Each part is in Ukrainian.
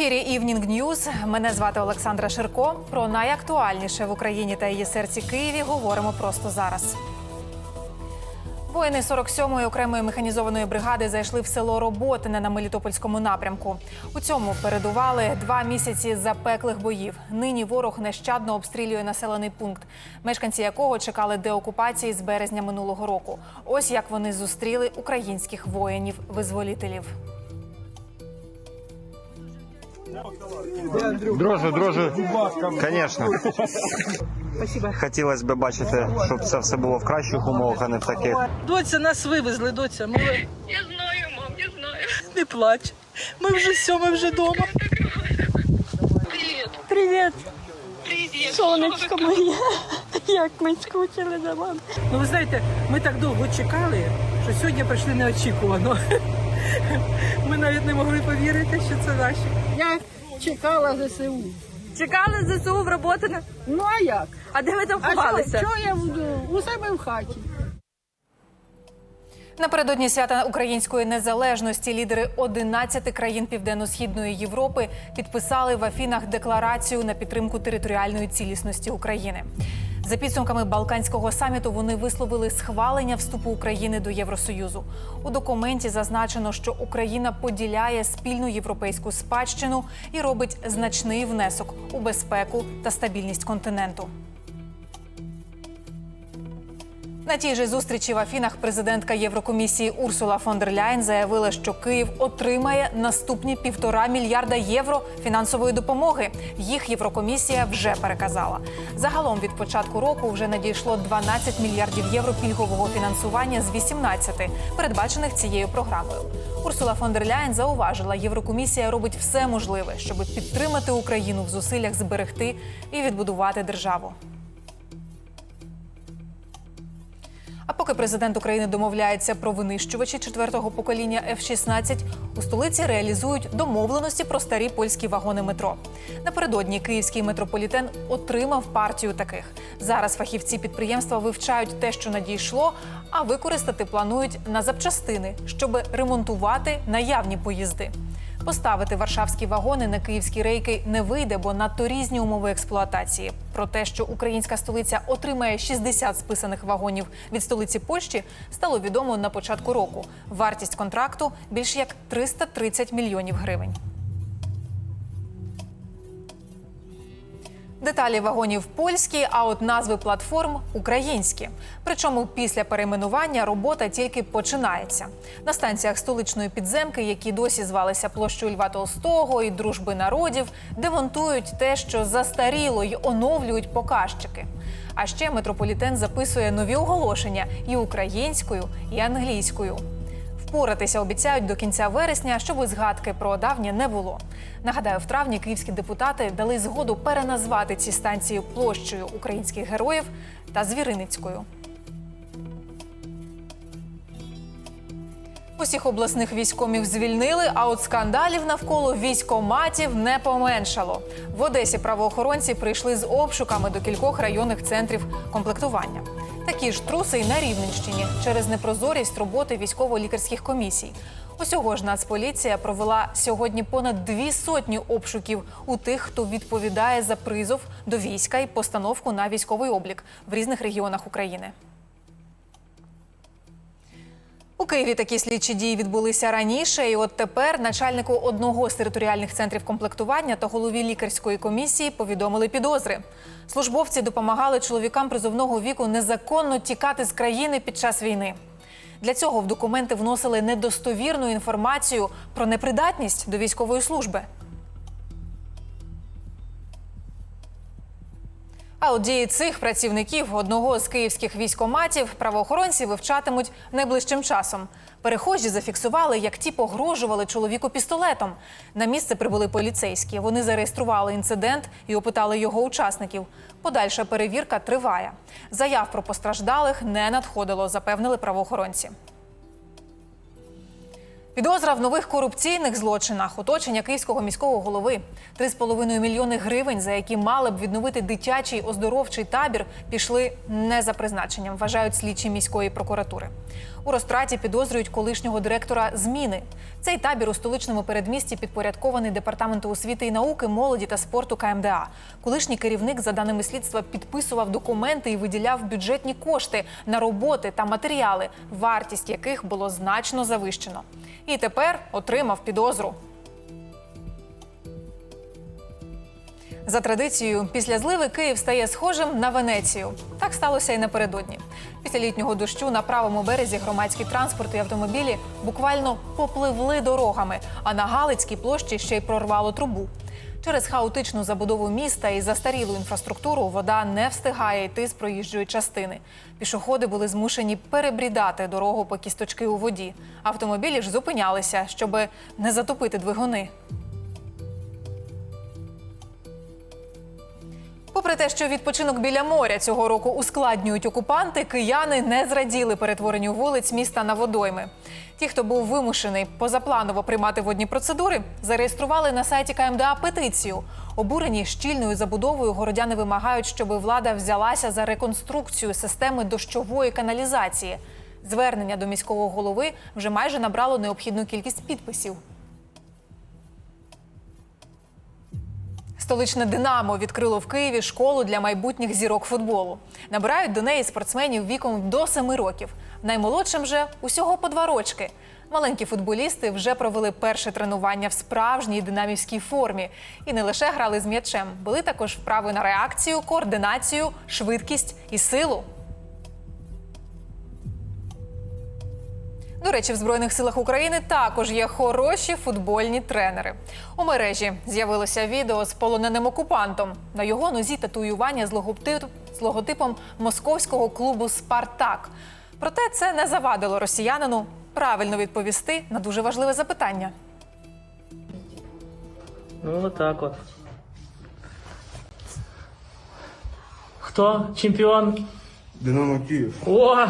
Ефірі Evening News. Мене звати Олександра Ширко. Про найактуальніше в Україні та її серці Києві говоримо просто зараз. Воїни 47-ї окремої механізованої бригади зайшли в село Роботине на Мелітопольському напрямку. У цьому передували два місяці запеклих боїв. Нині ворог нещадно обстрілює населений пункт, мешканці якого чекали деокупації з березня минулого року. Ось як вони зустріли українських воїнів-визволітелів. Друже, друже, звісно. Хотілося б бачити, щоб це все було в кращих умовах, а не в таких. Доця нас вивезли, доця. Ми... Я знаю, мам, я знаю. Не плач. Ми вже все, ми вже вдома. Привіт. Привіт, Привіт. сонечко моє. Як ми скучили за вами. Ну ви знаєте, ми так довго чекали, що сьогодні прийшли неочікувано. Ми навіть не могли повірити, що це наші. Я чекала ЗСУ. Чекали ЗСУ в роботи. Ну а як? А де ви там А що, ховалися? що я буду? У себе в хаті. Напередодні свята української незалежності лідери 11 країн Південно-східної Європи підписали в Афінах декларацію на підтримку територіальної цілісності України. За підсумками Балканського саміту вони висловили схвалення вступу України до Євросоюзу. У документі зазначено, що Україна поділяє спільну європейську спадщину і робить значний внесок у безпеку та стабільність континенту. На тій же зустрічі в Афінах президентка Єврокомісії Урсула фон дер Ляйн заявила, що Київ отримає наступні півтора мільярда євро фінансової допомоги. Їх Єврокомісія вже переказала. Загалом від початку року вже надійшло 12 мільярдів євро пільгового фінансування з 18, передбачених цією програмою. Урсула фон дер Ляйн зауважила, Єврокомісія робить все можливе, щоб підтримати Україну в зусиллях зберегти і відбудувати державу. А поки президент України домовляється про винищувачі четвертого покоління F-16, у столиці реалізують домовленості про старі польські вагони метро. Напередодні київський метрополітен отримав партію таких. Зараз фахівці підприємства вивчають те, що надійшло, а використати планують на запчастини, щоб ремонтувати наявні поїзди. Поставити варшавські вагони на київські рейки не вийде, бо надто різні умови експлуатації. Про те, що українська столиця отримає 60 списаних вагонів від столиці Польщі, стало відомо на початку року. Вартість контракту більш як 330 мільйонів гривень. Деталі вагонів польські, а от назви платформ українські. Причому після перейменування робота тільки починається. На станціях столичної підземки, які досі звалися площою Льва Толстого і дружби народів, демонтують те, що застаріло, й оновлюють показчики. А ще метрополітен записує нові оголошення і українською, і англійською. Впоратися обіцяють до кінця вересня, щоб згадки про давнє не було. Нагадаю, в травні київські депутати дали згоду переназвати ці станції площею українських героїв та Звіриницькою. Усіх обласних військомів звільнили, а от скандалів навколо військоматів не поменшало. В Одесі правоохоронці прийшли з обшуками до кількох районних центрів комплектування. Такі ж труси й на Рівненщині через непрозорість роботи військово-лікарських комісій. Усього ж Нацполіція провела сьогодні понад дві сотні обшуків у тих, хто відповідає за призов до війська і постановку на військовий облік в різних регіонах України. У Києві такі слідчі дії відбулися раніше, і от тепер начальнику одного з територіальних центрів комплектування та голові лікарської комісії повідомили підозри. Службовці допомагали чоловікам призовного віку незаконно тікати з країни під час війни. Для цього в документи вносили недостовірну інформацію про непридатність до військової служби. А от дії цих працівників одного з київських військоматів правоохоронці вивчатимуть найближчим часом. Перехожі зафіксували, як ті погрожували чоловіку пістолетом. На місце прибули поліцейські. Вони зареєстрували інцидент і опитали його учасників. Подальша перевірка триває. Заяв про постраждалих не надходило, запевнили правоохоронці. Підозра в нових корупційних злочинах, оточення київського міського голови, 3,5 мільйони гривень, за які мали б відновити дитячий оздоровчий табір, пішли не за призначенням, вважають слідчі міської прокуратури. У розтраті підозрюють колишнього директора зміни. Цей табір у столичному передмісті підпорядкований департаменту освіти і науки, молоді та спорту КМДА. Колишній керівник, за даними слідства, підписував документи і виділяв бюджетні кошти на роботи та матеріали, вартість яких було значно завищено. І тепер отримав підозру. За традицією, після зливи Київ стає схожим на Венецію. Так сталося і напередодні. Після літнього дощу на правому березі громадський транспорт і автомобілі буквально попливли дорогами, а на Галицькій площі ще й прорвало трубу. Через хаотичну забудову міста і застарілу інфраструктуру вода не встигає йти з проїжджої частини. Пішоходи були змушені перебрідати дорогу по кісточки у воді. Автомобілі ж зупинялися, щоб не затопити двигуни. Попри те, що відпочинок біля моря цього року ускладнюють окупанти, кияни не зраділи перетворенню вулиць міста на водойми. Ті, хто був вимушений позапланово приймати водні процедури, зареєстрували на сайті КМДА петицію. Обурені щільною забудовою городяни вимагають, щоб влада взялася за реконструкцію системи дощової каналізації. Звернення до міського голови вже майже набрало необхідну кількість підписів. Столичне Динамо відкрило в Києві школу для майбутніх зірок футболу. Набирають до неї спортсменів віком до 7 років. Наймолодшим же усього по два рочки. Маленькі футболісти вже провели перше тренування в справжній динамівській формі і не лише грали з м'ячем, були також вправи на реакцію, координацію, швидкість і силу. До речі, в Збройних силах України також є хороші футбольні тренери. У мережі з'явилося відео з полоненим окупантом. На його нозі татуювання з, логотипом московського клубу Спартак. Проте це не завадило росіянину правильно відповісти на дуже важливе запитання. Ну, вот так вот. Кто чемпион? Динамо Київ. О!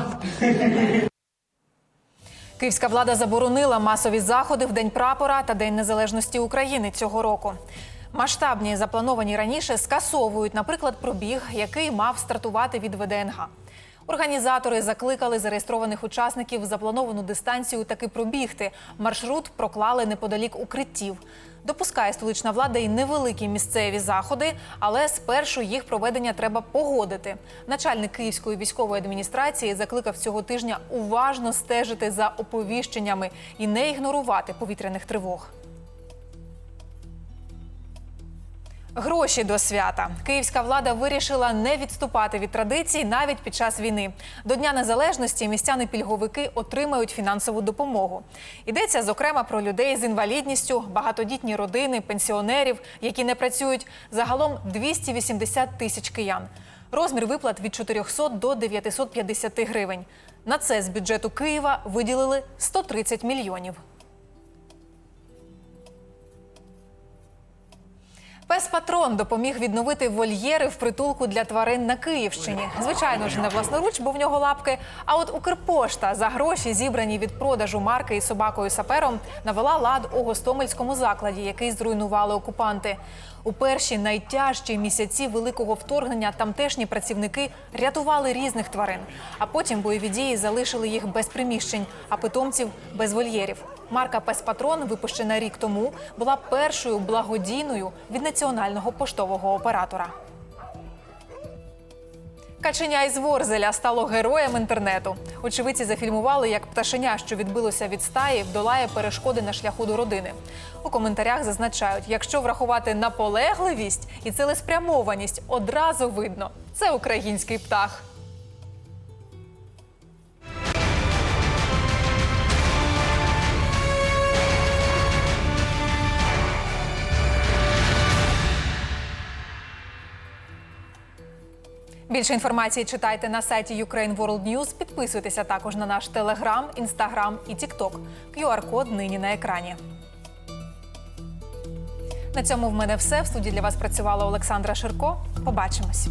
Київська влада заборонила масові заходи в День прапора та День Незалежності України цього року. Масштабні заплановані раніше скасовують, наприклад, пробіг, який мав стартувати від ВДНГ. Організатори закликали зареєстрованих учасників заплановану дистанцію таки пробігти. Маршрут проклали неподалік укриттів. Допускає столична влада і невеликі місцеві заходи, але спершу їх проведення треба погодити. Начальник Київської військової адміністрації закликав цього тижня уважно стежити за оповіщеннями і не ігнорувати повітряних тривог. Гроші до свята. Київська влада вирішила не відступати від традицій навіть під час війни. До Дня Незалежності містяни-пільговики отримають фінансову допомогу. Йдеться зокрема про людей з інвалідністю, багатодітні родини, пенсіонерів, які не працюють. Загалом 280 тисяч киян. Розмір виплат від 400 до 950 гривень. На це з бюджету Києва виділили 130 мільйонів. Пес Патрон допоміг відновити вольєри в притулку для тварин на Київщині. Звичайно ж, не власноруч, бо в нього лапки. А от Укрпошта за гроші, зібрані від продажу марки із собакою сапером, навела лад у гостомельському закладі, який зруйнували окупанти. У перші найтяжчі місяці великого вторгнення тамтешні працівники рятували різних тварин, а потім бойові дії залишили їх без приміщень, а питомців без вольєрів. Марка Пес Патрон, випущена рік тому, була першою благодійною від національного поштового оператора. Каченя із Ворзеля стало героєм інтернету. Очевидці зафільмували, як пташеня, що відбилося від стаї, вдолає перешкоди на шляху до родини. У коментарях зазначають, якщо врахувати наполегливість і цілеспрямованість, одразу видно це український птах. Більше інформації читайте на сайті Ukraine World News. Підписуйтеся також на наш телеграм, інстаграм і тікток. QR-код нині на екрані. На цьому в мене все. В студії для вас працювала Олександра Ширко. Побачимось.